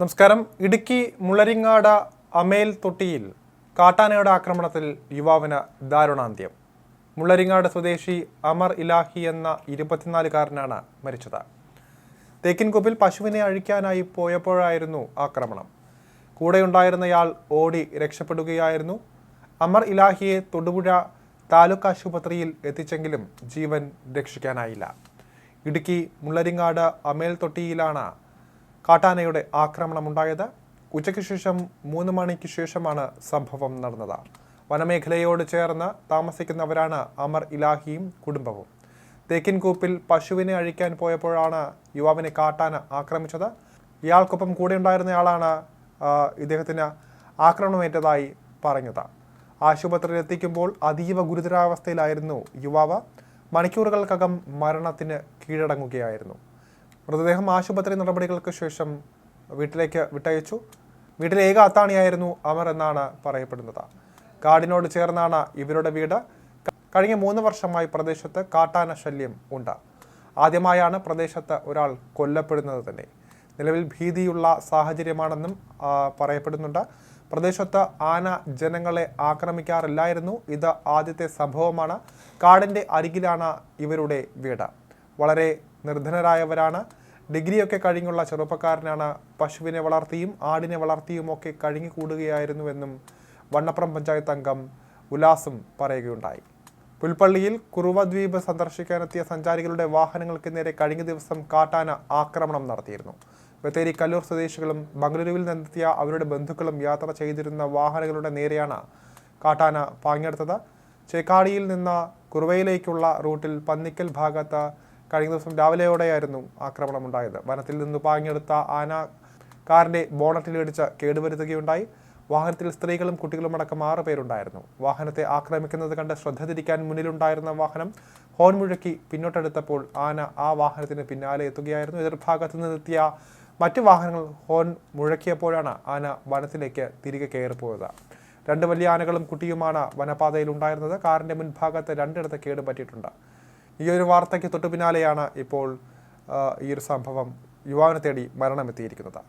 നമസ്കാരം. ഇടുക്കി മുളരിങ്ങാട് അമേൽ തൊട്ടിയിൽ കാട്ടാനയുടെ ആക്രമണത്തിൽ യുവാവിന് ദാരുണാന്ത്യം. മുള്ളരിങ്ങാട് സ്വദേശി അമർ ഇലാഹി എന്ന ഇരുപത്തിനാലുകാരനാണ് മരിച്ചത്. തേക്കിൻകൊപ്പിൽ പശുവിനെ അഴിക്കാനായി പോയപ്പോഴായിരുന്നു ആക്രമണം. കൂടെയുണ്ടായിരുന്നയാൾ ഓടി രക്ഷപ്പെടുകയായിരുന്നു. അമർ ഇലാഹിയെ തൊടുപുഴ താലൂക്ക് ആശുപത്രിയിൽ എത്തിച്ചെങ്കിലും ജീവൻ രക്ഷിക്കാനായില്ല. ഇടുക്കി മുള്ളരിങ്ങാട് അമേൽ തൊട്ടിയിലാണ് കാട്ടാനയുടെ ആക്രമണമുണ്ടായത്. ഉച്ചയ്ക്ക് ശേഷം മൂന്ന് മണിക്ക് ശേഷമാണ് സംഭവം നടന്നത്. വനമേഖലയോട് ചേർന്ന് താമസിക്കുന്നവരാണ് അമർ ഇലാഹിയും കുടുംബവും. തേക്കിൻകൂപ്പിൽ പശുവിനെ അഴിക്കാൻ പോയപ്പോഴാണ് യുവാവിനെ കാട്ടാന ആക്രമിച്ചത്. ഇയാൾക്കൊപ്പം കൂടെ ഉണ്ടായിരുന്നയാളാണ് ഇദ്ദേഹത്തിന് ആക്രമണമേറ്റതായി പറഞ്ഞത്. ആശുപത്രിയിൽ എത്തിക്കുമ്പോൾ അതീവ ഗുരുതരാവസ്ഥയിലായിരുന്നു യുവാവ്. മണിക്കൂറുകൾക്കകം മരണത്തിന് കീഴടങ്ങുകയായിരുന്നു. മൃതദേഹം ആശുപത്രി നടപടികൾക്ക് ശേഷം വീട്ടിലേക്ക് വിട്ടയച്ചു. വീട്ടിലെ ഏക അത്താണിയായിരുന്നു അമർ എന്നാണ് പറയപ്പെടുന്നത്. കാടിനോട് ചേർന്നാണ് ഇവരുടെ വീട്. കഴിഞ്ഞ മൂന്ന് വർഷമായി പ്രദേശത്ത് കാട്ടാന ശല്യം ഉണ്ട്. ആദ്യമായാണ് പ്രദേശത്ത് ഒരാൾ കൊല്ലപ്പെടുന്നത് തന്നെ. നിലവിൽ ഭീതിയുള്ള സാഹചര്യമാണെന്നും പറയപ്പെടുന്നുണ്ട്. പ്രദേശത്ത് ആന ജനങ്ങളെ ആക്രമിക്കാറില്ലായിരുന്നു. ഇത് ആദ്യത്തെ സംഭവമാണ്. കാടിന്റെ അരികിലാണ് ഇവരുടെ വീട്. വളരെ നിർധനരായവരാണ്. ഡിഗ്രിയൊക്കെ കഴിഞ്ഞുള്ള ചെറുപ്പക്കാരനാണ് പശുവിനെ വളർത്തിയും ആടിനെ വളർത്തിയും ഒക്കെ കഴിഞ്ഞുകൂടുകയായിരുന്നുവെന്നും വണ്ണപ്പുറം പഞ്ചായത്ത് അംഗം ഉല്ലാസും പറയുകയുണ്ടായി. പുൽപ്പള്ളിയിൽ കുറുവദ്വീപ് സന്ദർശിക്കാനെത്തിയ സഞ്ചാരികളുടെ വാഹനങ്ങൾക്ക് നേരെ കഴിഞ്ഞ ദിവസം കാട്ടാന ആക്രമണം നടത്തിയിരുന്നു. ബത്തേരി കല്ലൂർ സ്വദേശികളും ബംഗളൂരുവിൽ നിന്നെത്തിയ അവരുടെ ബന്ധുക്കളും യാത്ര ചെയ്തിരുന്ന വാഹനങ്ങളുടെ നേരെയാണ് കാട്ടാന പാഞ്ഞെടുത്തത്. ചേക്കാടിയിൽ നിന്ന് കുറുവയിലേക്കുള്ള റൂട്ടിൽ പന്നിക്കൽ ഭാഗത്ത് കഴിഞ്ഞ ദിവസം രാവിലെയോടെയായിരുന്നു ആക്രമണമുണ്ടായത്. വനത്തിൽ നിന്ന് പാങ്ങിയെടുത്ത ആന കാറിന്റെ ബോണറ്റിലിടിച്ച് കേടുവരുത്തുകയുണ്ടായി. വാഹനത്തിൽ സ്ത്രീകളും കുട്ടികളും അടക്കം ആറ് പേരുണ്ടായിരുന്നു. വാഹനത്തെ ആക്രമിക്കുന്നത് കണ്ട് ശ്രദ്ധ തിരിക്കാൻ മുന്നിലുണ്ടായിരുന്ന വാഹനം ഹോൺ മുഴക്കി പിന്നോട്ടെടുത്തപ്പോൾ ആന ആ വാഹനത്തിന് പിന്നാലെ എത്തുകയായിരുന്നു. എതിർഭാഗത്ത് നിന്നെത്തിയ മറ്റു വാഹനങ്ങൾ ഹോൺ മുഴക്കിയപ്പോഴാണ് ആന വനത്തിലേക്ക് തിരികെ കയറിപ്പോയത്. രണ്ട് വലിയ ആനകളും കുട്ടിയുമാണ് വനപാതയിൽ ഉണ്ടായിരുന്നത് കാറിന്റെ മുൻഭാഗത്ത് രണ്ടിടത്ത് കേട് പറ്റിയിട്ടുണ്ട് ഈ ഒരു വാർത്തയ്ക്ക് തൊട്ടു പിന്നാലെയാണ് ഇപ്പോൾ ഈ ഒരു സംഭവം യുവാവിനെ തേടി മരണമെത്തിയിരിക്കുന്നത്